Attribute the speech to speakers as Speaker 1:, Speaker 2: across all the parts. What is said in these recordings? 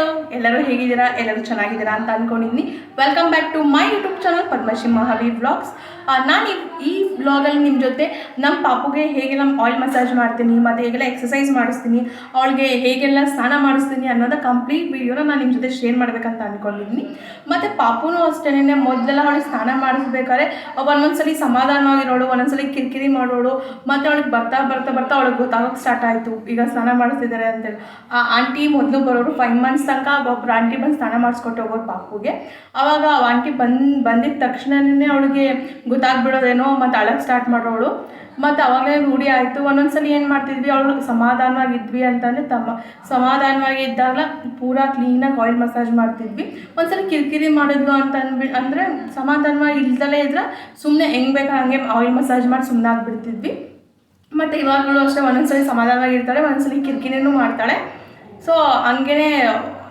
Speaker 1: Hello ಎಲ್ಲರೂ ಹೇಗಿದ್ದೀರಾ? ಎಲ್ಲರೂ ಚೆನ್ನಾಗಿದ್ದೀರಾ ಅಂತ ಅಂದ್ಕೊಂಡಿದ್ದೀನಿ welcome back to my YouTube channel Padmashri Mahaveer vlogs ನಾನು ಈ ಬ್ಲಾಗಲ್ಲಿ ನಿಮ್ಮ ಜೊತೆ ನಮ್ಮ ಪಾಪುಗೆ ಹೇಗೆಲ್ಲ ಆಯಿಲ್ ಮಸಾಜ್ ಮಾಡ್ತೀನಿ, ಮತ್ತು ಹೇಗೆಲ್ಲ ಎಕ್ಸಸೈಸ್ ಮಾಡಿಸ್ತೀನಿ, ಅವಳಿಗೆ ಹೇಗೆಲ್ಲ ಸ್ನಾನ ಮಾಡಿಸ್ತೀನಿ ಅನ್ನೋದ ಕಂಪ್ಲೀಟ್ ವೀಡಿಯೋನ ನಾನು ನಿಮ್ಮ ಜೊತೆ ಶೇರ್ ಮಾಡಬೇಕಂತ ಅಂದ್ಕೊಂಡಿದ್ದೀನಿ ಮತ್ತು ಪಾಪುನೂ ಅಷ್ಟೇ ಮೊದಲೆಲ್ಲ ಅವಳಿಗೆ ಸ್ನಾನ ಮಾಡಿಸ್ಬೇಕಾದ್ರೆ ಒಂದೊಂದ್ಸಲಿ ಸಮಾಧಾನವಾಗಿರೋಳು, ಒಂದೊಂದ್ಸಲಿ ಕಿರಿಕಿರಿ ಮಾಡೋಳು, ಮತ್ತು ಅವಳಿಗೆ ಬರ್ತಾ ಬರ್ತಾ ಬರ್ತಾ ಅವಳಿಗೆ ಗೊತ್ತಾಗೋಕ್ಕೆ ಸ್ಟಾರ್ಟ್ ಆಯಿತು. ಈಗ ಸ್ನಾನ ಮಾಡಿಸ್ತಿದ್ದಾರೆ ಅಂತೇಳಿ. ಆ ಆಂಟಿ ಮೊದಲು ಬರೋರು ಫೈವ್ ಮಂತ್ಸ್ ತನಕ ಒಬ್ಬರು ಆಂಟಿ ಬಂದು ಸ್ನಾನ ಮಾಡಿಸ್ಕೊಟ್ಟು ಹೋಗೋರು ಪಾಪುಗೆ. ಆವಾಗ ಆಂಟಿ ಬಂದು ಬಂದಿದ್ದ ತಕ್ಷಣನೇ ಅವಳಿಗೆ ಗೊತ್ತಾಗ್ಬಿಡೋದೇನೋ ಮತ್ತು ಅಳಕ್ಕೆ ಸ್ಟಾರ್ಟ್ ಮಾಡೋಳು. ಮತ್ತು ಅವಾಗಲೇ ರೂಢಿ ಆಯಿತು. ಒಂದೊಂದ್ಸಲಿ ಏನು ಮಾಡ್ತಿದ್ವಿ? ಅವಳು ಸಮಾಧಾನವಾಗಿದ್ವಿ ಅಂತಂದರೆ ತಮ್ಮ ಸಮಾಧಾನವಾಗಿ ಇದ್ದಾಗ ಪೂರಾ ಕ್ಲೀನಾಗಿ ಆಯಿಲ್ ಮಸಾಜ್ ಮಾಡ್ತಿದ್ವಿ. ಒಂದ್ಸಲ ಕಿರಿಕಿರಿ ಮಾಡಿದ್ಲು ಅಂತ ಅಂದ್ಬಿ, ಅಂದರೆ ಸಮಾಧಾನವಾಗಿ ಇಲ್ದಲೇ ಇದ್ರೆ ಸುಮ್ಮನೆ ಹೆಂಗೆ ಬೇಕಾ ಹಂಗೆ ಆಯಿಲ್ ಮಸಾಜ್ ಮಾಡಿ ಸುಮ್ಮನೆ ಆಗಿಬಿಡ್ತಿದ್ವಿ. ಮತ್ತು ಇವಾಗಲೂ ಅಷ್ಟೇ ಒಂದೊಂದ್ಸಲಿ ಸಮಾಧಾನವಾಗಿರ್ತಾಳೆ, ಒಂದೊಂದ್ಸಲಿ ಕಿರಿಕಿರಿನೂ ಮಾಡ್ತಾಳೆ. ಸೊ ಹಂಗೇ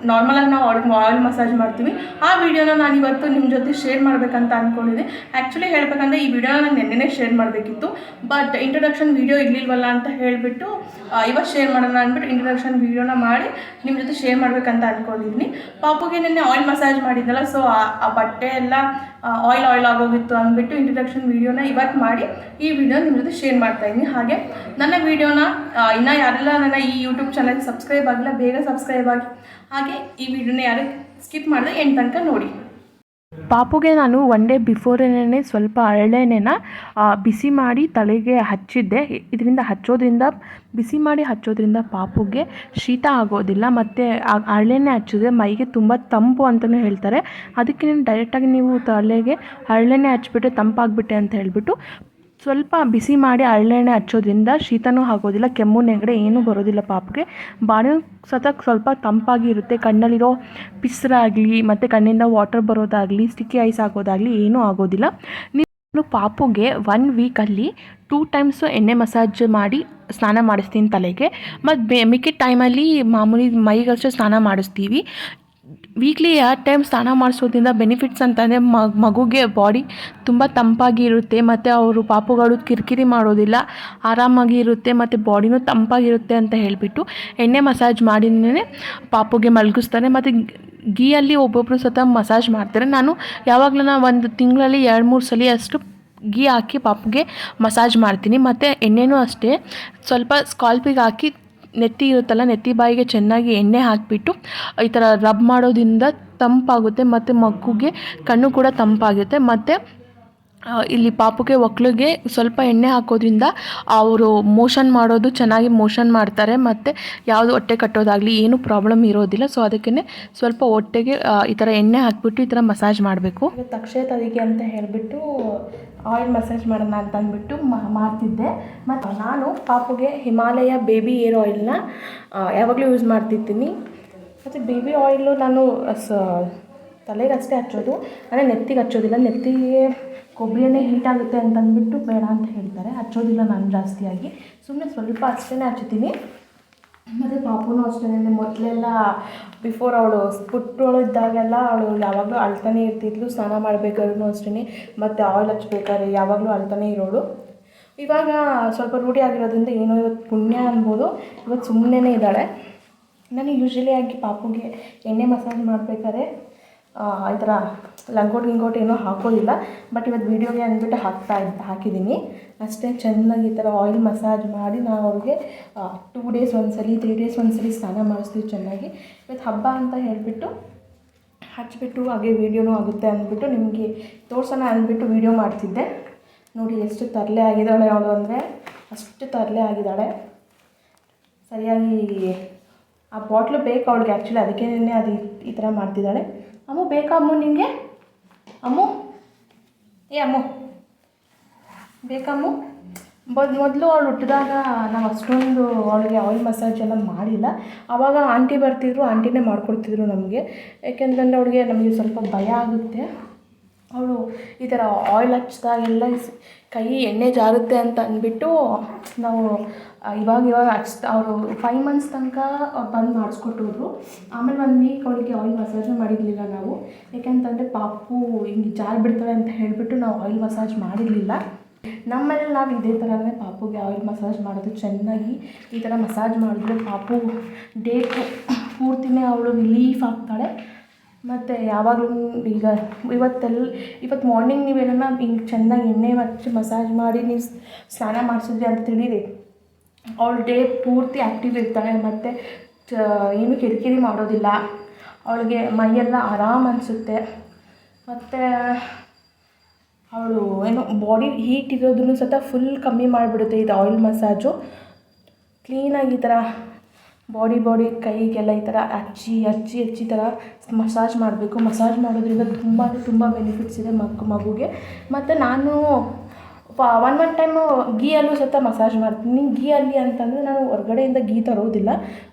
Speaker 1: ನಾರ್ಮಲಾಗಿ ನಾವು ಆರ್ಡರ್ ಆಯಿಲ್ ಮಸಾಜ್ ಮಾಡ್ತೀವಿ. ಆ ವಿಡಿಯೋನ ನಾನು ಇವತ್ತು ನಿಮ್ಮ ಜೊತೆ ಶೇರ್ ಮಾಡಬೇಕಂತ ಅಂದ್ಕೊಂಡಿದ್ದೆ ಆ್ಯಕ್ಚುಲಿ ಹೇಳಬೇಕಂದ್ರೆ ಈ ವಿಡಿಯೋನ ನಾನು ನೆನ್ನೆನೇ ಶೇರ್ ಮಾಡಬೇಕಿತ್ತು. ಬಟ್ ಇಂಟ್ರೊಡಕ್ಷನ್ ವೀಡಿಯೋ ಇರಲಿಲ್ವಲ್ಲ ಅಂತ ಹೇಳಿಬಿಟ್ಟು ಇವತ್ತು ಶೇರ್ ಮಾಡೋಣ ಅಂದ್ಬಿಟ್ಟು ಇಂಟ್ರೊಡಕ್ಷನ್ ವೀಡಿಯೋನ ಮಾಡಿ ನಿಮ್ಮ ಜೊತೆ ಶೇರ್ ಮಾಡಬೇಕಂತ ಅಂದ್ಕೊಂಡಿದ್ದೀನಿ ಪಾಪುಗೆ ನಿನ್ನೆ ಆಯಿಲ್ ಮಸಾಜ್ ಮಾಡಿದ್ದಲ್ಲ ಸೊ ಆ ಬಟ್ಟೆ ಎಲ್ಲ ಆಯಿಲ್ ಆಯಿಲ್ ಆಗೋಗಿತ್ತು ಅಂದ್ಬಿಟ್ಟು ಇಂಟ್ರೊಡಕ್ಷನ್ ವೀಡಿಯೋನ ಇವತ್ತು ಮಾಡಿ ಈ ವಿಡಿಯೋ ನಿಮ್ಮ ಜೊತೆ ಶೇರ್ ಮಾಡ್ತಾ ಇದ್ದೀನಿ ಹಾಗೆ ನನ್ನ ವೀಡಿಯೋನ ಇನ್ನೂ ಯಾರೆಲ್ಲ ನನ್ನ ಈ ಯೂಟ್ಯೂಬ್ ಚಾನಲ್ ಸಬ್ಸ್ಕ್ರೈಬ್ ಆಗಿಲ್ಲ ಬೇಗ ಸಬ್ಸ್ಕ್ರೈಬ್ ಆಗಿ. ಹಾಗೆ ಈ ವಿಡಿಯೋನ ಯಾರು ಸ್ಕಿಪ್ ಮಾಡಿದ್ರೆ ಎಂಟು ತನಕ ನೋಡಿ.
Speaker 2: ಪಾಪುಗೆ ನಾನು ಒನ್ ಡೇ ಬಿಫೋರೇನೇ ಸ್ವಲ್ಪ ಅರಳೆಣ್ಣೆನ ಬಿಸಿ ಮಾಡಿ ತಲೆಗೆ ಹಚ್ಚಿದ್ದೆ. ಇದರಿಂದ ಹಚ್ಚೋದ್ರಿಂದ, ಬಿಸಿ ಮಾಡಿ ಹಚ್ಚೋದ್ರಿಂದ ಪಾಪುಗೆ ಶೀತ ಆಗೋದಿಲ್ಲ. ಮತ್ತು ಅರಳೆಣ್ಣೆ ಹಚ್ಚಿದ್ರೆ ಮೈಗೆ ತುಂಬ ತಂಪು ಅಂತಲೂ ಹೇಳ್ತಾರೆ. ಅದಕ್ಕೆ ನೀನು ಡೈರೆಕ್ಟಾಗಿ ನೀವು ತಲೆಗೆ ಹರಳೆಣ್ಣೆ ಹಚ್ಬಿಟ್ರೆ ತಂಪಾಗ್ಬಿಟ್ಟೆ ಅಂತ ಹೇಳಿಬಿಟ್ಟು ಸ್ವಲ್ಪ ಬಿಸಿ ಮಾಡಿ ಹರಳೆಣ್ಣೆ ಹಚ್ಚೋದ್ರಿಂದ ಶೀತನೂ ಆಗೋದಿಲ್ಲ, ಕೆಮ್ಮು, ನೆಗಡೆ ಏನೂ ಬರೋದಿಲ್ಲ ಪಾಪುಗೆ ಬಾಣ ಸತ ಸ್ವಲ್ಪ ತಂಪಾಗಿ ಇರುತ್ತೆ ಕಣ್ಣಲ್ಲಿರೋ ಪಿಸ್ರಾಗಲಿ ಮತ್ತು ಕಣ್ಣಿಂದ ವಾಟರ್ ಬರೋದಾಗಲಿ ಸ್ಟಿಕ್ಕಿ ಐಸ್ ಆಗೋದಾಗಲಿ ಏನೂ ಆಗೋದಿಲ್ಲ. ನೀವು ಪಾಪುಗೆ ಒನ್ ವೀಕಲ್ಲಿ ಟೂ ಟೈಮ್ಸು ಎಣ್ಣೆ ಮಸಾಜ್ ಮಾಡಿ ಸ್ನಾನ ಮಾಡಿಸ್ತೀನಿ ತಲೆಗೆ. ಮತ್ತು ಬೆ, ಮಿಕ್ಕಿದ ಟೈಮಲ್ಲಿ ಮಾಮೂಲಿ ಮೈಗಷ್ಟೇ ಸ್ನಾನ ಮಾಡಿಸ್ತೀವಿ. ವೀಕ್ಲಿ ಎರಡು ಟೈಮ್ ಸ್ನಾನ ಮಾಡಿಸೋದ್ರಿಂದ ಬೆನಿಫಿಟ್ಸ್ ಅಂತಂದರೆ ಮಗುಗೆ ಬಾಡಿ ತುಂಬ ತಂಪಾಗಿ ಇರುತ್ತೆ, ಮತ್ತು ಅವರು ಪಾಪುಗಳು ಕಿರಿಕಿರಿ ಮಾಡೋದಿಲ್ಲ, ಆರಾಮಾಗಿ ಇರುತ್ತೆ, ಮತ್ತು ಬಾಡಿನೂ ತಂಪಾಗಿರುತ್ತೆ ಅಂತ ಹೇಳಿಬಿಟ್ಟು ಎಣ್ಣೆ ಮಸಾಜ್ ಮಾಡಿನೇ ಪಾಪುಗೆ ಮಲಗಿಸ್ತಾರೆ, ಮತ್ತು ಗೀಯಲ್ಲಿ ಒಬ್ಬೊಬ್ಬರು ಸತ ಮಸಾಜ್ ಮಾಡ್ತಾರೆ. ನಾನು ಯಾವಾಗಲೂ ಒಂದು ತಿಂಗಳಲ್ಲಿ ಎರಡು, ಮೂರು ಸಲ ಅಷ್ಟು ಗೀ ಹಾಕಿ ಪಾಪುಗೆ ಮಸಾಜ್ ಮಾಡ್ತೀನಿ. ಮತ್ತು ಎಣ್ಣೆನೂ ಅಷ್ಟೇ, ಸ್ವಲ್ಪ ಸ್ಕಾಲ್ಪಿಗೆ ಹಾಕಿ ನೆತ್ತಿ ಇರುತ್ತಲ್ಲ, ನೆತ್ತಿ ಬಾಯಿಗೆ ಚೆನ್ನಾಗಿ ಎಣ್ಣೆ ಹಾಕಿಬಿಟ್ಟು ಈ ಥರ ರಬ್ ಮಾಡೋದ್ರಿಂದ ತಂಪಾಗುತ್ತೆ ಮತ್ತು ಮಗುಗೆ ಕಣ್ಣು ಕೂಡ ತಂಪಾಗುತ್ತೆ. ಮತ್ತು ಇಲ್ಲಿ ಪಾಪುಗೆ ಒಕ್ಳಿಗೆ ಸ್ವಲ್ಪ ಎಣ್ಣೆ ಹಾಕೋದ್ರಿಂದ ಅವರು ಮೋಷನ್ ಮಾಡೋದು ಚೆನ್ನಾಗಿ ಮೋಷನ್ ಮಾಡ್ತಾರೆ ಮತ್ತು ಯಾವುದು ಹೊಟ್ಟೆ ಕಟ್ಟೋದಾಗಲಿ ಏನೂ ಪ್ರಾಬ್ಲಮ್ ಇರೋದಿಲ್ಲ. ಸೊ ಅದಕ್ಕೇ ಸ್ವಲ್ಪ ಹೊಟ್ಟೆಗೆ ಈ ಥರ ಎಣ್ಣೆ ಹಾಕಿಬಿಟ್ಟು ಈ ಥರ ಮಸಾಜ್ ಮಾಡಬೇಕು.
Speaker 1: ಅಕ್ಷಯ ತದಿಗೆ ಅಂತ ಹೇಳಿಬಿಟ್ಟು ಆಯಿಲ್ ಮಸಾಜ್ ಮಾಡೋಣ ಅಂತ ಅಂದ್ಬಿಟ್ಟು ಮಾಡ್ತಿದ್ದೆ. ಮತ್ತು ನಾನು ಪಾಪುಗೆ ಹಿಮಾಲಯ ಬೇಬಿ ಏರ್ ಆಯಿಲ್ನ ಯಾವಾಗಲೂ ಯೂಸ್ ಮಾಡ್ತಿರ್ತೀನಿ. ಮತ್ತು ಬೇಬಿ ಆಯಿಲು ನಾನು, ಸ ತಲೆಗೆ ಅಷ್ಟೇ ಹಚ್ಚೋದು ಅಂದರೆ ನೆತ್ತಿಗೆ ಹಚ್ಚೋದಿಲ್ಲ. ನೆತ್ತಿಗೆ ಕೊಬ್ಬರಿ ಎಣ್ಣೆ ಹೀಟ್ ಆಗುತ್ತೆ ಅಂತಂದ್ಬಿಟ್ಟು ಬೇಡ ಅಂತ ಹೇಳ್ತಾರೆ. ಹಚ್ಚೋದಿಲ್ಲ ನಾನು ಜಾಸ್ತಿಯಾಗಿ. ಸುಮ್ಮನೆ ಸ್ವಲ್ಪ ಅಷ್ಟೇ ಹಚ್ಚುತ್ತೀನಿ. ಮತ್ತು ಪಾಪುನೂ ಅಷ್ಟೇ ಮೊದಲೆಲ್ಲ ಬಿಫೋರ್ ಅವಳು ಪುಟ್ಟವಳು ಇದ್ದಾಗೆಲ್ಲ ಅವಳು ಯಾವಾಗಲೂ ಅಳ್ತಾನೆ ಇರ್ತಿದ್ಲು. ಸ್ನಾನ ಮಾಡಬೇಕಾದ್ರೂ ಅಷ್ಟೇ ಮತ್ತು ಆಯಿಲ್ ಹಚ್ಬೇಕಾದ್ರೆ ಯಾವಾಗಲೂ ಅಳ್ತಾನೆ ಇರೋಳು. ಇವಾಗ ಸ್ವಲ್ಪ ರೂಢಿ ಆಗಿರೋದ್ರಿಂದ ಏನೋ ಇವತ್ತು ಪುಣ್ಯ ಅನ್ಬೋದು. ಇವತ್ತು ಸುಮ್ಮನೆ ಇದ್ದಾಳೆ. ನಾನು ಯೂಶ್ವಲಿ ಆಗಿ ಪಾಪುಗೆ ಎಣ್ಣೆ ಮಸಾಜ್ ಮಾಡಬೇಕಾದ್ರೆ ಈ ಥರ ಲಂಗೋಟ್ ಗಿಂಗೋಟ್ ಏನೂ ಹಾಕೋದಿಲ್ಲ. ಬಟ್ ಇವತ್ತು ವೀಡಿಯೋಗೆ ಅಂದ್ಬಿಟ್ಟು ಹಾಕ್ತಾ ಹಾಕಿದ್ದೀನಿ. ಅಷ್ಟೇ, ಚೆನ್ನಾಗಿ ಈ ಥರ ಆಯಿಲ್ ಮಸಾಜ್ ಮಾಡಿ ನಾವು ಅವ್ರಿಗೆ ಟೂ ಡೇಸ್ ಒಂದ್ಸಲಿ ತ್ರೀ ಡೇಸ್ ಒಂದ್ಸಲಿ ಸ್ನಾನ ಮಾಡಿಸ್ತೀವಿ ಚೆನ್ನಾಗಿ. ಇವತ್ತು ಹಬ್ಬ ಅಂತ ಹೇಳಿಬಿಟ್ಟು ಹಚ್ಚಿಬಿಟ್ಟು ಹಾಗೆ ವೀಡಿಯೋನೂ ಆಗುತ್ತೆ ಅಂದ್ಬಿಟ್ಟು ನಿಮಗೆ ತೋರ್ಸೋಣ ಅಂದ್ಬಿಟ್ಟು ವೀಡಿಯೋ ಮಾಡ್ತಿದ್ದೆ. ನೋಡಿ, ಎಷ್ಟು ತರಲೆ ಆಗಿದ್ದಾಳೆ ಅವಳು ಅಂದರೆ, ಅಷ್ಟು ತರಲೆ ಆಗಿದ್ದಾಳೆ. ಸರಿಯಾಗಿ ಆ ಬಾಟ್ಲು ಬೇಕು ಅವಳಿಗೆ ಆ್ಯಕ್ಚುಲಿ ಅದಕ್ಕೇ ಅದು ಈ- ಥರ ಮಾಡ್ತಿದ್ದಾಳೆ. ಅಮ್ಮು, ಬೇಕಾ ಅಮ್ಮು ನಿಮಗೆ? ಅಮ್ಮು? ಏ, ಅಮ್ಮು. ಬೇಕಮ್ಮು ಬದ್ ಮೊದಲು ಅವಳು ಹುಟ್ಟಿದಾಗ ನಾವು ಅಷ್ಟೊಂದು ಅವಳಿಗೆ ಆಯಿಲ್ ಮಸಾಜ್ ಎಲ್ಲ ಮಾಡಿಲ್ಲ. ಆವಾಗ ಆಂಟಿ ಬರ್ತಿದ್ರು ಆಂಟಿನೇ ಮಾಡಿಕೊಡ್ತಿದ್ರು ನಮಗೆ. ಯಾಕೆಂತಂದರೆ ಅವಳಿಗೆ ನಮಗೆ ಸ್ವಲ್ಪ ಭಯ ಆಗುತ್ತೆ. ಅವಳು ಈ ಥರ ಆಯಿಲ್ ಹಚ್ಚಿದಾಗೆಲ್ಲ ಕೈ ಎಣ್ಣೆ ಜಾರುತ್ತೆ ಅಂತ ಅಂದ್ಬಿಟ್ಟು ನಾವು ಇವಾಗ ಇವಾಗ ಅವರು ಫೈವ್ ಮಂತ್ಸ್ ತನಕ ಬಂದು ಮಾಡಿಸ್ಕೊಟ್ಟಿದ್ರು ಆಮೇಲೆ ಒಂದು ವೀಕ್ ಅವಳಿಗೆ ಆಯಿಲ್ ಮಸಾಜ್ ಮಾಡಿರಲಿಲ್ಲ ನಾವು. ಯಾಕೆಂತಂದರೆ ಪಾಪು ಹಿಂಗೆ ಜಾರು ಬಿಡ್ತಾಳೆ ಅಂತ ಹೇಳಿಬಿಟ್ಟು ನಾವು ಆಯಿಲ್ ಮಸಾಜ್ ಮಾಡಿರಲಿಲ್ಲ. ನಮ್ಮಲ್ಲಿ ನಾವು ಇದೇ ಥರನೇ ಪಾಪುಗೆ ಆಯಿಲ್ ಮಸಾಜ್ ಮಾಡೋದು ಚೆನ್ನಾಗಿ ಈ ಥರ ಮಸಾಜ್ ಮಾಡಿದ್ರೆ ಪಾಪು ಡೇ ಪೂರ್ತಿನೇ ಅವಳು ರಿಲೀಫ್ ಆಗ್ತಾಳೆ. ಮತ್ತು ಯಾವಾಗಲೂ ಈಗ ಇವತ್ತೆಲ್ಲ ಇವತ್ತು ಮಾರ್ನಿಂಗ್ ನೀವು ಏನನ್ನ ಹಿಂಗೆ ಚೆನ್ನಾಗಿ ಎಣ್ಣೆ ಹಚ್ಚಿ ಮಸಾಜ್ ಮಾಡಿ ನೀವು ಸ್ನಾನ ಮಾಡಿಸಿದ್ರಿ ಅಂತ ತಿಳಿರಿ. ಅವಳು ಡೇ ಪೂರ್ತಿ ಆ್ಯಕ್ಟಿವ್ ಇರ್ತಾಳೆ, ಮತ್ತು ಏನು ಕಿರಿಕಿರಿ ಮಾಡೋದಿಲ್ಲ. ಅವಳಿಗೆ ಮೈಯೆಲ್ಲ ಆರಾಮ್ ಅನಿಸುತ್ತೆ. ಮತ್ತು ಅವಳು ಏನು ಬಾಡಿ ಹೀಟ್ ಇರೋದನ್ನು ಸತ ಫುಲ್ ಕಮ್ಮಿ ಮಾಡಿಬಿಡುತ್ತೆ, ಇದು ಆಯಿಲ್ ಮಸಾಜು ಕ್ಲೀನಾಗಿ ಈ ಥರ ಬಾಡಿ ಬಾಡಿ ಕೈಗೆಲ್ಲ ಈ ಥರ ಹಚ್ಚಿ ಹಚ್ಚಿ ಹಚ್ಚಿ ಥರ ಮಸಾಜ್ ಮಾಡಬೇಕು. ಮಸಾಜ್ ಮಾಡೋದ್ರಿಂದ ತುಂಬ ತುಂಬ ಬೆನಿಫಿಟ್ಸ್ ಇದೆ ಮಕ್ ಮಗುಗೆ. ಮತ್ತು ನಾನು ಒನ್ ಒನ್ ಟೈಮು ಗೀಯಲ್ಲೂ ಸಹಿತ ಮಸಾಜ್ ಮಾಡ್ತೀನಿ. ಗೀಯಲ್ಲಿ ಅಂತಂದರೆ ನಾನು ಹೊರಗಡೆಯಿಂದ ಗೀ ತರೋದಿಲ್ಲ.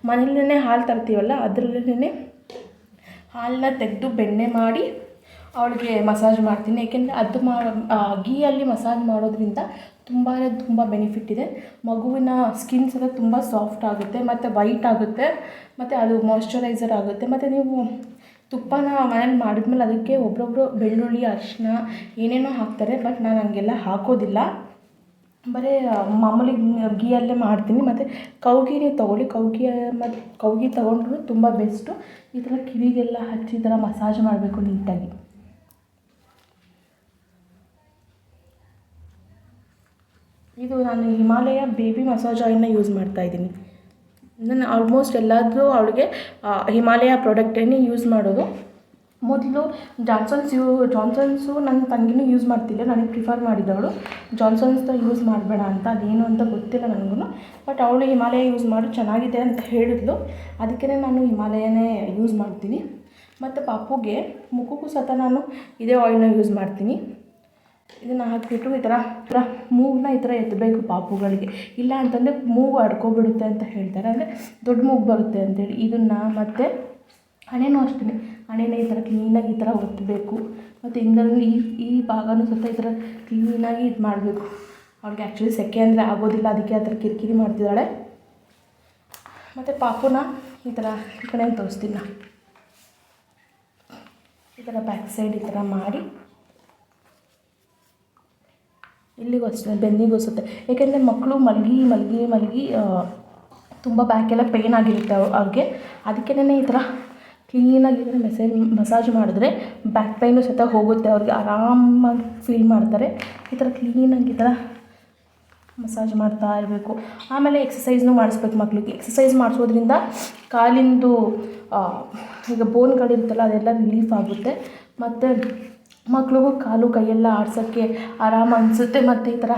Speaker 1: ಮನೆಯಲ್ಲೇ ಹಾಲು ತರ್ತೀವಲ್ಲ ಅದರಲ್ಲೇ ಹಾಲನ್ನ ತೆಗೆದು ಬೆಣ್ಣೆ ಮಾಡಿ ಅವಳಿಗೆ ಮಸಾಜ್ ಮಾಡ್ತೀನಿ. ಏಕೆಂದರೆ ಅದು ಮಾ ಗೀಯಲ್ಲಿ ಮಸಾಜ್ ಮಾಡೋದ್ರಿಂದ ತುಂಬಾ ತುಂಬ ಬೆನಿಫಿಟ್ ಇದೆ. ಮಗುವಿನ ಸ್ಕಿನ್ಸ್ ಎಲ್ಲ ತುಂಬ ಸಾಫ್ಟ್ ಆಗುತ್ತೆ, ಮತ್ತು ವೈಟ್ ಆಗುತ್ತೆ, ಮತ್ತು ಅದು ಮಾಯ್ಶ್ಚರೈಸರ್ ಆಗುತ್ತೆ, ಮತ್ತು ನೀವು ತುಪ್ಪನ ಮನೇಲಿ ಮಾಡಿದ್ಮೇಲೆ ಅದಕ್ಕೆ ಒಬ್ಬೊಬ್ಬರು ಬೆಳ್ಳುಳ್ಳಿ ಅರಿಶಿನ ಏನೇನೋ ಹಾಕ್ತಾರೆ ಬಟ್ ನಾನು ಹಂಗೆಲ್ಲ ಹಾಕೋದಿಲ್ಲ. ಬರೀ ಮಾಮೂಲಿ ಗೀಯಲ್ಲೇ ಮಾಡ್ತೀನಿ. ಮತ್ತು ಕೌಗಿನೇ ತೊಗೊಳ್ಳಿ. ಕೌಗಿ ಮತ್ತು ಕೌಗಿ ತೊಗೊಂಡ್ರು ತುಂಬ ಬೆಸ್ಟು ಈ ಥರ ಕಿವಿಗೆಲ್ಲ ಹಚ್ಚಿ ಈ ಥರ ಮಸಾಜ್ ಮಾಡಬೇಕು ನೀಟಾಗಿ. ಇದು ನಾನು ಹಿಮಾಲಯ ಬೇಬಿ ಮಸಾಜ್ ಆಯಿಲ್ನ ಯೂಸ್ ಮಾಡ್ತಾ ಇದ್ದೀನಿ. ನಾನು ಆಲ್ಮೋಸ್ಟ್ ಎಲ್ಲಾದರೂ ಅವಳಿಗೆ ಹಿಮಾಲಯ ಪ್ರಾಡಕ್ಟನ್ನೇ ಯೂಸ್ ಮಾಡೋದು. ಮೊದಲು ಜಾನ್ಸನ್ಸ್ ಯೂ, ಜಾನ್ಸನ್ಸು ನನ್ನ ತಂಗಿನೂ ಯೂಸ್ ಮಾಡ್ತಿಲ್ಲ ನನಗೆ ಪ್ರಿಫರ್ ಮಾಡಿದವಳು. ತ ಯೂಸ್ ಮಾಡಬೇಡ ಅಂತ, ಅದೇನು ಅಂತ ಗೊತ್ತಿಲ್ಲ ನನಗೂ ಬಟ್ ಅವಳು ಹಿಮಾಲಯ ಯೂಸ್ ಮಾಡು, ಚೆನ್ನಾಗಿದೆ ಅಂತ ಹೇಳಿದ್ಲು. ಅದಕ್ಕೇ ನಾನು ಹಿಮಾಲಯನೇ ಯೂಸ್ ಮಾಡ್ತೀನಿ. ಮತ್ತು ಪಾಪುಗೆ ಮುಖಕ್ಕೂ ಸತ ನಾನು ಇದೇ ಆಯಿಲ್ನ ಯೂಸ್ ಮಾಡ್ತೀನಿ. ಇದನ್ನು ಹಾಕಿಬಿಟ್ಟು ಈ ಥರ ಥರ ಮೂಗನ್ನ ಈ ಥರ ಎತ್ತಬೇಕು ಪಾಪುಗಳಿಗೆ. ಇಲ್ಲ ಅಂತಂದರೆ ಮೂಗು ಅಡ್ಕೊಬಿಡುತ್ತೆ ಅಂತ ಹೇಳ್ತಾರೆ. ಅಂದರೆ ದೊಡ್ಡ ಮೂಗು ಬರುತ್ತೆ ಅಂತೇಳಿ. ಇದನ್ನು ಮತ್ತು ಹಣೆನೂ ಅಷ್ಟೇ ಹಣೆನ ಈ ಥರ ಕ್ಲೀನಾಗಿ ಈ ಥರ ಒತ್ತಬೇಕು ಮತ್ತು ಹಿಂದಲ್ಲಿ ಈ ಈ ಭಾಗನೂ ಸ್ವಲ್ಪ ಈ ಥರ ಕ್ಲೀನಾಗಿ ಇದು ಮಾಡಬೇಕು. ಅವ್ಳಿಗೆ ಆ್ಯಕ್ಚುಲಿ ಸೆಕೆ ಅಂದರೆ ಆಗೋದಿಲ್ಲ. ಅದಕ್ಕೆ ಆ ಥರ ಕಿರಿಕಿರಿ ಮಾಡ್ತಿದ್ದಾಳೆ. ಮತ್ತು ಪಾಪುನ ಈ ಥರ ಈ ಕಡೆ ತೋರಿಸ್ತೀನಿ ನಾನು ಈ ಥರ ಬ್ಯಾಕ್ ಸೈಡ್ ಈ ಥರ ಮಾಡಿ. ಇಲ್ಲಿಗೂ ಅಷ್ಟೇ, ಬೆನ್ನಿಗೂ ಅನಿಸುತ್ತೆ ಏಕೆಂದರೆ ಮಕ್ಕಳು ಮಲಗಿ ಮಲಗಿ ಮಲಗಿ ತುಂಬ ಬ್ಯಾಕೆಲ್ಲ ಪೇಯ್ನ್ ಆಗಿರುತ್ತೆ ಅವ್- ಅವ್ರಿಗೆ. ಅದಕ್ಕೇ ಈ ಥರ ಕ್ಲೀನಾಗಿ ಮೆಸೇಜ್ ಮಸಾಜ್ ಮಾಡಿದ್ರೆ ಬ್ಯಾಕ್ ಪೈನು ಸಹಿತ ಹೋಗುತ್ತೆ. ಅವ್ರಿಗೆ ಆರಾಮಾಗಿ ಫೀಲ್ ಮಾಡ್ತಾರೆ. ಈ ಥರ ಕ್ಲೀನಾಗಿ ಈ ಥರ ಮಸಾಜ್ ಮಾಡ್ತಾ ಇರಬೇಕು. ಆಮೇಲೆ ಎಕ್ಸಸೈಸ್ನೂ ಮಾಡಿಸ್ಬೇಕು ಮಕ್ಕಳಿಗೆ ಎಕ್ಸಸೈಸ್ ಮಾಡಿಸೋದ್ರಿಂದ ಕಾಲಿಂದು ಈಗ ಬೋನ್ಗಳಿರುತ್ತಲ್ಲ ಅದೆಲ್ಲ ರಿಲೀಫ್ ಆಗುತ್ತೆ. ಮತ್ತು ಮಕ್ಳಿಗೂ ಕಾಲು ಕೈಯೆಲ್ಲ ಆಡ್ಸೋಕ್ಕೆ ಆರಾಮ ಅನಿಸುತ್ತೆ ಮತ್ತು ಈ ಥರ.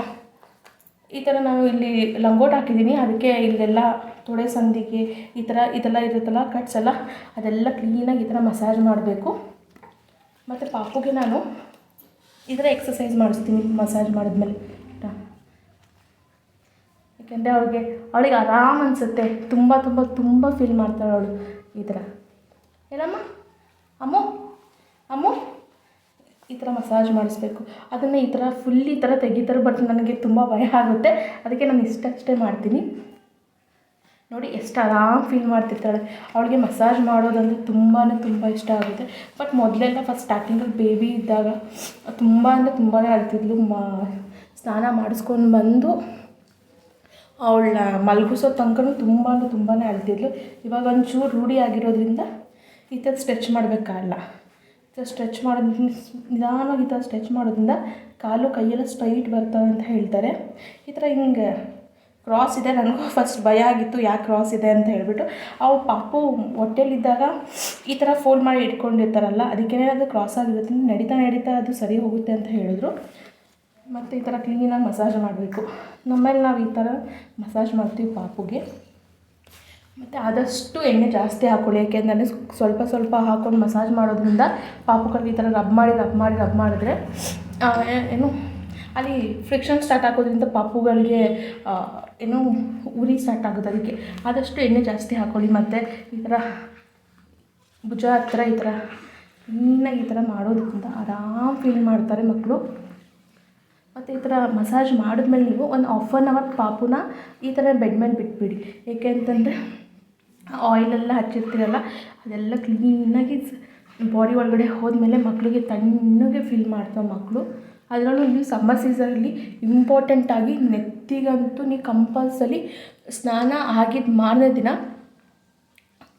Speaker 1: ಈ ಥರ ನಾನು ಇಲ್ಲಿ ಲಂಗೋಟ್ ಹಾಕಿದ್ದೀನಿ. ಅದಕ್ಕೆ ಇಲ್ಲೆಲ್ಲ ತೊಡೆ ಸಂದಿಗೆ ಈ ಥರ ಇದೆಲ್ಲ ಇರುತ್ತಲ್ಲ, ಕಟ್ಸ್ ಎಲ್ಲ, ಅದೆಲ್ಲ ಕ್ಲೀನಾಗಿ ಈ ಥರ ಮಸಾಜ್ ಮಾಡಬೇಕು. ಮತ್ತು ಪಾಪುಗೆ ನಾನು ಈ ಥರ ಎಕ್ಸಸೈಸ್ ಮಾಡಿಸ್ತೀನಿ, ಮಸಾಜ್ ಮಾಡಿದ್ಮೇಲೆ? ಯಾಕೆಂದರೆ ಅವಳಿಗೆ ಅವಳಿಗೆ ಆರಾಮ್ ಅನಿಸುತ್ತೆ. ತುಂಬ ತುಂಬ ತುಂಬ ಫೀಲ್ ಮಾಡ್ತಾಳೆ ಅವಳು ಈ ಥರ. ಏನಮ್ಮ? ಅಮ್ಮು? ಅಮ್ಮು? ಈ ಥರ ಮಸಾಜ್ ಮಾಡಿಸ್ಬೇಕು. ಅದನ್ನು ಈ ಥರ ಫುಲ್ ಈ ಥರ ತೆಗಿತಾರೆ ಬಟ್ ನನಗೆ ತುಂಬ ಭಯ ಆಗುತ್ತೆ. ಅದಕ್ಕೆ ನಾನು ಇಷ್ಟಷ್ಟೇ ಮಾಡ್ತೀನಿ. ನೋಡಿ ಎಷ್ಟು ಆರಾಮ್ ಫೀಲ್ ಮಾಡ್ತಿರ್ತಾಳೆ. ಅವಳಿಗೆ ಮಸಾಜ್ ಮಾಡೋದಂದರೆ ತುಂಬಾ ತುಂಬ ಇಷ್ಟ ಆಗುತ್ತೆ. ಬಟ್ ಮೊದಲೆಲ್ಲ ಫಸ್ಟ್ ಸ್ಟಾರ್ಟಿಂಗಲ್ಲಿ ಬೇಬಿ ಇದ್ದಾಗ ತುಂಬ ಅಂದರೆ ತುಂಬಾ ಅಳ್ತಿದ್ಲು. ಮಾ, ಸ್ನಾನ ಮಾಡಿಸ್ಕೊಂಡು ಬಂದು ಅವಳ ಮಲಗಿಸೋ ತನಕನೂ ತುಂಬ ಅಂದರೆ ತುಂಬಾ ಅಳ್ತಿದ್ಲು. ಇವಾಗ ಒಂಚೂರು ರೂಢಿ ಆಗಿರೋದ್ರಿಂದ ಈ ಥರ ಸ್ಟ್ರೆಚ್ ಮಾಡಬೇಕಾಗಲ್ಲ. ಸ್ಟ್ರೆಚ್ ಮಾಡೋದ್ರಿಂದ, ನಿಧಾನವಾಗಿ ಈ ಥರ ಸ್ಟ್ರೆಚ್ ಮಾಡೋದ್ರಿಂದ ಕಾಲು ಕೈಯೆಲ್ಲ ಸ್ಟ್ರೈಟ್ ಬರ್ತವೆ ಅಂತ ಹೇಳ್ತಾರೆ. ಈ ಥರ ಹಿಂಗೆ ಕ್ರಾಸ್ ಇದೆ. ನನಗೂ ಫಸ್ಟ್ ಭಯ ಆಗಿತ್ತು, ಯಾಕೆ ಕ್ರಾಸ್ ಇದೆ ಅಂತ ಹೇಳಿಬಿಟ್ಟು. ಅವು ಪಾಪು ಹೊಟ್ಟೆಲಿದ್ದಾಗ ಈ ಥರ ಫೋಲ್ಡ್ ಮಾಡಿ ಇಟ್ಕೊಂಡಿರ್ತಾರಲ್ಲ ಅದಕ್ಕೇ ಅದು ಕ್ರಾಸ್ ಆಗಿರುತ್ತೆ. ನಡೀತಾ ನಡೀತಾ ಅದು ಸರಿ ಹೋಗುತ್ತೆ ಅಂತ ಹೇಳಿದ್ರು. ಮತ್ತು ಈ ಥರ ಕ್ಲೀನಾಗಿ ಮಸಾಜ್ ಮಾಡಬೇಕು. ನಮ್ಮಲ್ಲಿ ನಾವು ಈ ಥರ ಮಸಾಜ್ ಮಾಡ್ತೀವಿ ಪಾಪುಗೆ. ಮತ್ತು ಆದಷ್ಟು ಎಣ್ಣೆ ಜಾಸ್ತಿ ಹಾಕ್ಕೊಳ್ಳಿ ಯಾಕೆಂದರೆ ಸ್ವಲ್ಪ ಸ್ವಲ್ಪ ಹಾಕ್ಕೊಂಡು ಮಸಾಜ್ ಮಾಡೋದ್ರಿಂದ ಪಾಪುಗಳಿಗೆ ಈ ಥರ ರಬ್ ಮಾಡಿ ರಬ್ ಮಾಡಿ ರಬ್ ಮಾಡಿದ್ರೆ ಏನು, ಅಲ್ಲಿ ಫ್ರಿಕ್ಷನ್ ಸ್ಟಾರ್ಟ್ ಆಗೋದ್ರಿಂದ ಪಾಪುಗಳಿಗೆ ಏನು, ಉರಿ ಸ್ಟಾರ್ಟ್ ಆಗುತ್ತೆ ಅದಕ್ಕೆ. ಆದಷ್ಟು ಎಣ್ಣೆ ಜಾಸ್ತಿ ಹಾಕ್ಕೊಳ್ಳಿ ಮತ್ತು ಈ ಥರ ಭುಜ ಹತ್ತಿರ ಈ ಥರ ಕ್ಲೀನಾಗಿ ಈ ಥರ ಮಾಡೋದ್ರಿಂದ ಆರಾಮ್ ಫೀಲ್ ಮಾಡ್ತಾರೆ ಮಕ್ಕಳು. ಮತ್ತು ಈ ಥರ ಮಸಾಜ್ ಮಾಡಿದ್ಮೇಲೆ ನೀವು ಒಂದು ಹಾಫ್ ಆನ್ ಅವರ್ ಪಾಪುನ ಈ ಥರ ಬೆಡ್ ಮೇಲೆ ಬಿಟ್ಬಿಡಿ. ಏಕೆ ಅಂತಂದರೆ ಆಯಿಲೆಲ್ಲ ಹಚ್ಚಿರ್ತೀರಲ್ಲ, ಅದೆಲ್ಲ ಕ್ಲೀನಾಗಿ ಬಾಡಿ ಒಳಗಡೆ ಹೋದ್ಮೇಲೆ ಮಕ್ಕಳಿಗೆ ತಣ್ಣಗೆ ಫೀಲ್ ಮಾಡ್ತಾವೆ ಮಕ್ಕಳು ಅದರಲ್ಲೂ ನೀವು ಸಮ್ಮರ್ ಸೀಸನಲ್ಲಿ ಇಂಪಾರ್ಟೆಂಟಾಗಿ ನೆತ್ತಿಗಂತೂ ನೀವು ಕಂಪಲ್ಸಲಿ ಸ್ನಾನ ಆಗಿದ್ದ ಮಾರನೇ ದಿನ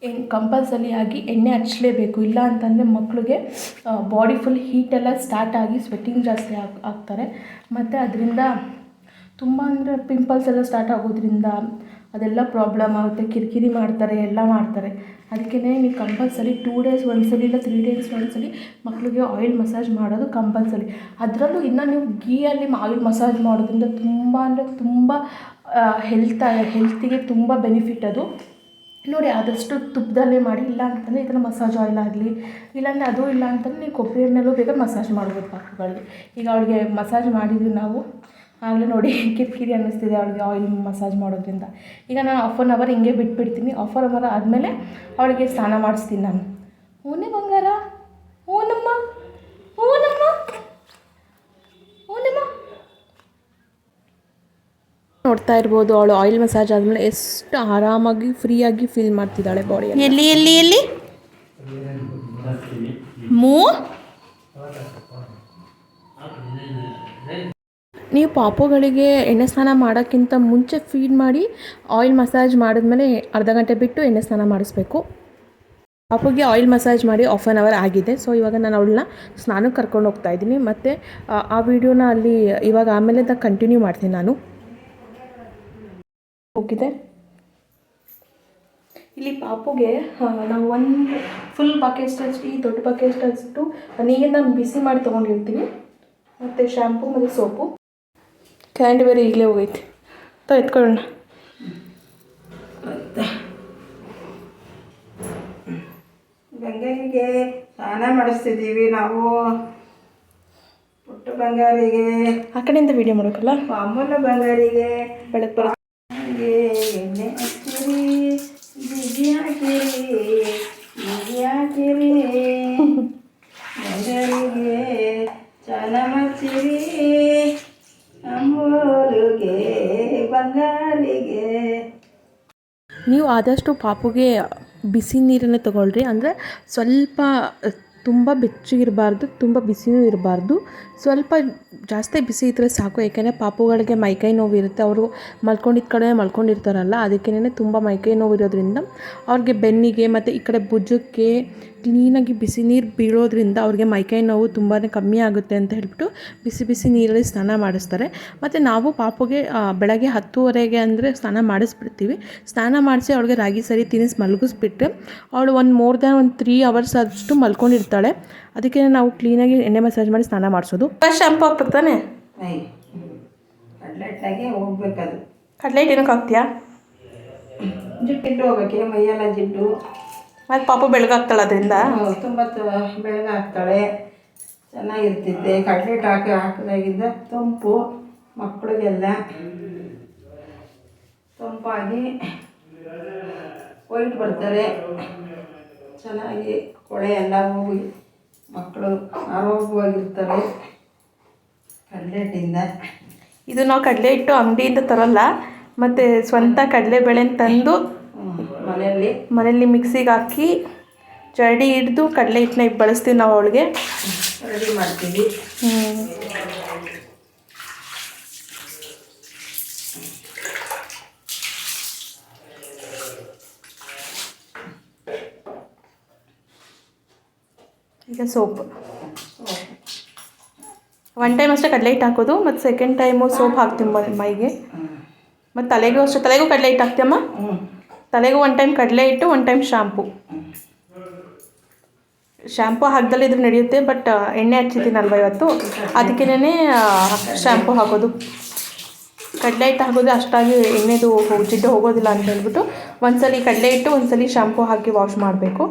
Speaker 1: ಎಣ್ ಕಂಪಲ್ಸರಿ ಆಗಿ ಎಣ್ಣೆ ಹಚ್ಚಲೇಬೇಕು ಇಲ್ಲ ಅಂತಂದರೆ ಮಕ್ಕಳಿಗೆ ಬಾಡಿ ಫುಲ್ ಹೀಟೆಲ್ಲ ಸ್ಟಾರ್ಟ್ ಆಗಿ ಸ್ವೆಟ್ಟಿಂಗ್ ಜಾಸ್ತಿ ಆಗಿ, ಆಗ್ತಾರೆ. ಮತ್ತು ಅದರಿಂದ ತುಂಬ ಅಂದರೆ ಪಿಂಪಲ್ಸ್ ಎಲ್ಲ ಸ್ಟಾರ್ಟ್ ಆಗೋದ್ರಿಂದ ಅದೆಲ್ಲ ಪ್ರಾಬ್ಲಮ್ ಆಗುತ್ತೆ. ಕಿರಿಕಿರಿ ಮಾಡ್ತಾರೆ, ಎಲ್ಲ ಮಾಡ್ತಾರೆ. ಅದಕ್ಕೆ ನೀವು ಕಂಪಲ್ಸರಿ ಟೂ ಡೇಸ್ ಒಂದ್ಸಲಿ ಇಲ್ಲ ತ್ರೀ ಡೇಸ್ ಒಂದ್ಸಲಿ ಮಕ್ಕಳಿಗೆ ಆಯಿಲ್ ಮಸಾಜ್ ಮಾಡೋದು ಕಂಪಲ್ಸರಿ ಅದರಲ್ಲೂ ಇನ್ನು ನೀವು ಗೀಯಲ್ಲಿ ಆಯಿಲ್ ಮಸಾಜ್ ಮಾಡೋದ್ರಿಂದ ತುಂಬ ಅಂದರೆ ತುಂಬ ಹೆಲ್ತ್ ಹೆಲ್ತಿಗೆ ತುಂಬ ಬೆನಿಫಿಟ್ ಅದು. ನೋಡಿ, ಆದಷ್ಟು ತುಪ್ಪದಲ್ಲೇ ಮಾಡಿ, ಇಲ್ಲ ಅಂತಂದರೆ ಈ ಥರ ಮಸಾಜ್ ಆಯಿಲ್ ಆಗಲಿ, ಇಲ್ಲಾಂದರೆ ಅದು ಇಲ್ಲ ಅಂತಂದರೆ ನೀವು ಕೊಬ್ಬರಿ ಎಣ್ಣೆಲ್ಲೂ ಬೇಗ ಮಸಾಜ್ ಮಾಡ್ಬೋದು ಪಾಪುಗಳಿಗೆ. ಈಗ ಅವಳಿಗೆ ಮಸಾಜ್ ಮಾಡಿದ್ವಿ ನಾವು. ಆಗಲೇ ನೋಡಿ ಕಿರಿಕಿರಿ ಅನ್ನಿಸ್ತಿದೆ ಅವಳಿಗೆ ಆಯಿಲ್ ಮಸಾಜ್ ಮಾಡೋದ್ರಿಂದ. ಈಗ ನಾನು ಹಾಫ್ ಆನ್ ಅವರ್ ಹಿಂಗೆ ಬಿಟ್ಬಿಡ್ತೀನಿ. ಹಾಫ್ ಆನ್ ಅವರ್ ಆದಮೇಲೆ ಅವಳಿಗೆ ಸ್ನಾನ ಮಾಡಿಸ್ತೀನಿ ನಾನು. ಹೂನೆ ಬಂಗಾರ? ಹೂನಮ್ಮ ಹೂನಮ್ಮ ಹೂನಮ್ಮ ನೋಡ್ತಾ ಇರ್ಬೋದು ಅವಳು ಆಯಿಲ್ ಮಸಾಜ್ ಆದಮೇಲೆ ಎಷ್ಟು ಆರಾಮಾಗಿ ಫ್ರೀಯಾಗಿ ಫೀಲ್ ಮಾಡ್ತಿದ್ದಾಳೆ ಬಾಡಿ
Speaker 3: ಎಲ್ಲಿ ಎಲ್ಲಿ ಎಲ್ಲಿ? ಮೂ?
Speaker 1: ನೀವು ಪಾಪುಗಳಿಗೆ ಎಣ್ಣೆ ಸ್ನಾನ ಮಾಡೋಕ್ಕಿಂತ ಮುಂಚೆ ಫೀಡ್ ಮಾಡಿ ಆಯಿಲ್ ಮಸಾಜ್ ಮಾಡಿದ್ಮೇಲೆ ಅರ್ಧ ಗಂಟೆ ಬಿಟ್ಟು ಎಣ್ಣೆ ಸ್ನಾನ ಮಾಡಿಸ್ಬೇಕು. ಪಾಪುಗೆ ಆಯಿಲ್ ಮಸಾಜ್ ಮಾಡಿ ಆಫ್ ಆನ್ ಅವರ್ ಆಗಿದೆ. ಸೊ ಇವಾಗ ನಾನು ಅವಳನ್ನ ಸ್ನಾನಕ್ಕೆ ಕರ್ಕೊಂಡು ಹೋಗ್ತಾ ಇದ್ದೀನಿ. ಮತ್ತು, ಆ- ವಿಡಿಯೋನ ಅಲ್ಲಿ ಇವಾಗ ಆಮೇಲೆ ಕಂಟಿನ್ಯೂ ಮಾಡ್ತೀನಿ ನಾನು. ಹೋಗಿದೆ. ಇಲ್ಲಿ ಪಾಪುಗೆ ನಾವು ಒಂದು ಫುಲ್ ಬಕೆಟ್ಸ್ ಈ ದೊಡ್ಡ ಬಕೆಟಷ್ಟು ನೀರನ್ನ ಬಿಸಿ ಮಾಡಿ ತೊಗೊಂಡಿರ್ತೀನಿ. ಮತ್ತು ಶ್ಯಾಂಪು ಮತ್ತು ಸೋಪು ಕ್ಯಾಂಡಿ ಬೇರೆ ಈಗಲೇ ಹೋಗೈತಿ. ತೊ ಎತ್ಕೊಳ್ಳೋಣ.
Speaker 4: ಗಂಗನಿಗೆ ಸ್ನಾನ ಮಾಡಿಸ್ತಿದ್ದೀವಿ ನಾವು. ಪುಟ್ಟ ಬಂಗಾರಿಗೆ.
Speaker 1: ಆ ಕಡೆಯಿಂದ ವೀಡಿಯೋ ಮಾಡೋಕಲ್ಲ
Speaker 4: ಅಮ್ಮನ ಬಂಗಾರಿಗೆ.
Speaker 1: ಬೆಳಗ್ಗೆ
Speaker 4: ಎಣ್ಣೆ ಹಚ್ಚಿರಿ ಬಿಗಿ ಹಾಕಿರಿ
Speaker 1: ಆದಷ್ಟು ಪಾಪುಗೆ ಬಿಸಿ ನೀರನ್ನೇ ತಗೊಳ್ರಿ. ಅಂದರೆ ಸ್ವಲ್ಪ ತುಂಬ ಬೆಚ್ಚಗಿರಬಾರ್ದು, ತುಂಬ ಬಿಸಿನೂ ಇರಬಾರ್ದು. ಸ್ವಲ್ಪ ಜಾಸ್ತಿ ಬಿಸಿ ಇದ್ದರೆ ಸಾಕು. ಯಾಕೆಂದರೆ ಪಾಪುಗಳಿಗೆ ಮೈಕೈ ನೋವು ಇರುತ್ತೆ ಅವರು ಮಲ್ಕೊಂಡಿದ್ದ ಕಡೆ ಮಲ್ಕೊಂಡಿರ್ತಾರಲ್ಲ, ಅದಕ್ಕೇನೆ ತುಂಬ ಮೈಕೈ ನೋವು ಇರೋದ್ರಿಂದ ಅವ್ರಿಗೆ ಬೆನ್ನಿಗೆ ಮತ್ತು ಈ ಕಡೆ ಭುಜಕ್ಕೆ ಕ್ಲೀನಾಗಿ ಬಿಸಿ ನೀರು ಬೀಳೋದ್ರಿಂದ ಅವ್ರಿಗೆ ಮೈಕೈ ನೋವು ತುಂಬಾ ಕಮ್ಮಿ ಆಗುತ್ತೆ ಅಂತ ಹೇಳ್ಬಿಟ್ಟು ಬಿಸಿ ಬಿಸಿ ನೀರಲ್ಲಿ ಸ್ನಾನ ಮಾಡಿಸ್ತಾರೆ. ಮತ್ತು ನಾವು ಪಾಪುಗೆ ಬೆಳಗ್ಗೆ ಹತ್ತುವರೆಗೆ ಅಂದರೆ ಸ್ನಾನ ಮಾಡಿಸ್ಬಿಡ್ತೀವಿ. ಸ್ನಾನ ಮಾಡಿಸಿ ಅವಳಿಗೆ ರಾಗಿ ಸರಿ ತಿನ್ನಿಸಿ ಮಲಗಿಸ್ಬಿಟ್ಟು ಅವಳು ಒಂದು ಮೋರ್ ದ್ಯಾನ್ ಒಂದು ತ್ರೀ ಅವರ್ಸ್ ಅಷ್ಟು ಮಲ್ಕೊಂಡಿರ್ತಾಳೆ. ಅದಕ್ಕೆ ನಾವು ಕ್ಲೀನಾಗಿ ಎಣ್ಣೆ ಮಸಾಜ್ ಮಾಡಿ ಸ್ನಾನ ಮಾಡಿಸೋದು.
Speaker 3: ಶಾಂಪು ಹಾಕ್ಬಿಡ್ತಾನೆ
Speaker 4: ಐ
Speaker 3: ಏನಕ್ಕೆ ಹಾಕ್ತೀಯಾ?
Speaker 4: ಜಿಟ್ಟಿಟ್ಟು ಹೋಗ್ಬೇಕು ಮೈಯೆಲ್ಲ ಜಿಡ್ಡು.
Speaker 3: ಮತ್ತು ಪಾಪ ಬೆಳಗಾಗ್ತಾಳೆ ಅದರಿಂದ.
Speaker 4: ತುಂಬ ಬೆಳಗಾಗ್ತಾಳೆ. ಚೆನ್ನಾಗಿರ್ತಿದ್ದೆ. ಕಡ್ಲೆಟ್ ಹಾಕಿ ಹಾಕಿದಾಗಿದ್ದ ತಂಪು ಮಕ್ಕಳಿಗೆಲ್ಲ ತಂಪಾಗಿ ವೈಟ್ ಬರ್ತಾರೆ. ಚೆನ್ನಾಗಿ ಕೊಳೆ ಎಲ್ಲ ಹೋಗಿ ಮಕ್ಕಳು ಆರೋಗ್ಯವಾಗಿರ್ತಾರೆ. ಕಡ್ಲೆಟ್ಟಿಂದ.
Speaker 3: ಇದು ನಾವು ಕಡಲೆ ಹಿಟ್ಟು ಅಂಗಡಿಯಿಂದ ತರೋಲ್ಲ ಮತ್ತು ಸ್ವಂತ ಕಡಲೆಬೇಳೆನ ತಂದು
Speaker 4: ಮನೆಯಲ್ಲಿ.
Speaker 3: ಮನೆಯಲ್ಲಿ ಮಿಕ್ಸಿಗೆ ಹಾಕಿ ಜರಡಿ ಹಿಡ್ದು ಕಡಲೆ ಹಿಟ್ಟನ್ನ ಬಳಸ್ತೀವಿ ನಾವು ಅವಳಿಗೆ.
Speaker 4: ರೆಡಿ ಮಾಡ್ತೀವಿ.
Speaker 3: ಈಗ ಸೋಪ್. ಒನ್ ಟೈಮ್ ಅಷ್ಟೇ ಕಡಲೆ ಹಿಟ್ಟು ಹಾಕೋದು ಮತ್ತು ಸೆಕೆಂಡ್ ಟೈಮು ಸೋಪ್ ಹಾಕ್ತೀವಿ ಮೈಗೆ. ಮತ್ತು ತಲೆಗೂ ಅಷ್ಟೇ ತಲೆಗೂ ಕಡಲೆ ಹಿಟ್ಟು ಹಾಕ್ತೀಯಮ್ಮ? ತಲೆಗೂ ಒನ್ ಟೈಮ್ ಕಡಲೆ ಇಟ್ಟು ಒನ್ ಟೈಮ್ ಶ್ಯಾಂಪು ಶ್ಯಾಂಪು ಹಾಕ್ದಲ್ಲಿ ಇದ್ರೆ ನಡೆಯುತ್ತೆ ಬಟ್ ಎಣ್ಣೆ ಹಚ್ಚಿದ್ದೀನಲ್ವ ಇವತ್ತು? ಅದಕ್ಕೇನೆ ಶ್ಯಾಂಪು ಹಾಕೋದು. ಕಡಲೆ ಹಿಟ್ಟು ಹಾಕೋದು ಅಷ್ಟಾಗಿ ಎಣ್ಣೆದು ಜಿಡ್ಡು ಹೋಗೋದಿಲ್ಲ ಅಂತ ಹೇಳ್ಬಿಟ್ಟು ಒಂದ್ಸಲಿ ಕಡಲೆ ಹಿಟ್ಟು, ಒಂದ್ಸಲಿ ಶ್ಯಾಂಪು ಹಾಕಿ ವಾಶ್ ಮಾಡಬೇಕು.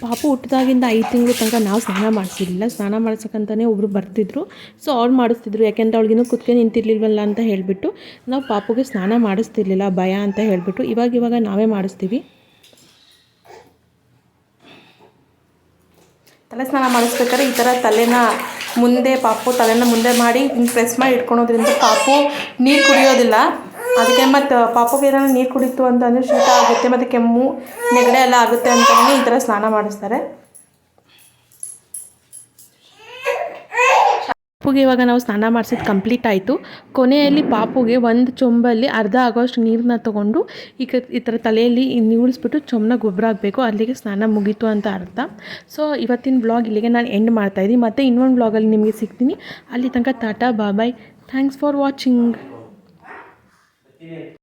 Speaker 1: ಪಾಪು ಹುಟ್ಟಿದಾಗಿಂದ ಐದು ತಿಂಗಳು ತನಕ ನಾವು ಸ್ನಾನ ಮಾಡಿಸಿರಲಿಲ್ಲ. ಸ್ನಾನ ಮಾಡ್ಸಕ್ಕಂತಲೇ ಒಬ್ಬರು ಬರ್ತಿದ್ರು. ಸೊ ಅವ್ರು ಮಾಡಿಸ್ತಿದ್ರು. ಯಾಕೆಂದ್ರೆ ಅವಳಿಗಿನ್ನೂ ಕುತ್ಕೊಂಡು ನಿಂತಿರ್ಲಿಲ್ವಲ್ಲ ಅಂತ ಹೇಳಿಬಿಟ್ಟು ನಾವು ಪಾಪುಗೆ ಸ್ನಾನ ಮಾಡಿಸ್ತಿರ್ಲಿಲ್ಲ, ಭಯ ಅಂತ ಹೇಳಿಬಿಟ್ಟು. ಇವಾಗ ಇವಾಗ ನಾವೇ ಮಾಡಿಸ್ತೀವಿ.
Speaker 3: ತಲೆ ಸ್ನಾನ ಮಾಡಿಸ್ಬೇಕಾದ್ರೆ ಈ ಥರ ತಲೆನ ಮುಂದೆ ಪಾಪು ತಲೆನ ಮುಂದೆ ಮಾಡಿ ಹಿಂಗೆ ಪ್ರೆಸ್ ಮಾಡಿ ಇಟ್ಕೊಳೋದ್ರಿಂದ ಪಾಪು ನೀರು ಕುಡಿಯೋದಿಲ್ಲ. ಅದಕ್ಕೆ ಮತ್ತು ಪಾಪುಗೆ ಏನಾದ್ರು ನೀರು ಕುಡಿತು ಅಂತಂದರೆ ಶೀತ ಆಗುತ್ತೆ, ಮತ್ತು ಕೆಮ್ಮು, ನೆಗಡೆ ಎಲ್ಲ ಆಗುತ್ತೆ ಅಂತಲೇ ಈ ಥರ ಸ್ನಾನ ಮಾಡಿಸ್ತಾರೆ.
Speaker 1: ಪಾಪುಗೆ ಇವಾಗ ನಾವು ಸ್ನಾನ ಮಾಡಿಸಿದ್ದು ಕಂಪ್ಲೀಟ್ ಆಯಿತು. ಕೊನೆಯಲ್ಲಿ ಪಾಪುಗೆ ಒಂದು ಚೊಂಬಲ್ಲಿ ಅರ್ಧ ಆಗೋಷ್ಟು ನೀರನ್ನ ತೊಗೊಂಡು ಈಗ ಈ ಥರ ತಲೆಯಲ್ಲಿ ನೀವುಳಿಸ್ಬಿಟ್ಟು ಚೊಂಬನ ಗೊಬ್ಬರ ಆಗಬೇಕು ಅಲ್ಲಿಗೆ ಸ್ನಾನ ಮುಗೀತು ಅಂತ ಅರ್ಥ. ಸೊ ಇವತ್ತಿನ ಬ್ಲಾಗ್ ಇಲ್ಲಿಗೆ ನಾನು ಎಂಡ್ ಮಾಡ್ತಾಯಿದ್ದೀನಿ ಮತ್ತು ಇನ್ನೊಂದು ಬ್ಲಾಗಲ್ಲಿ ನಿಮಗೆ ಸಿಗ್ತೀನಿ. ಅಲ್ಲಿ ತನಕ tata bye bye thanks for watching Amen.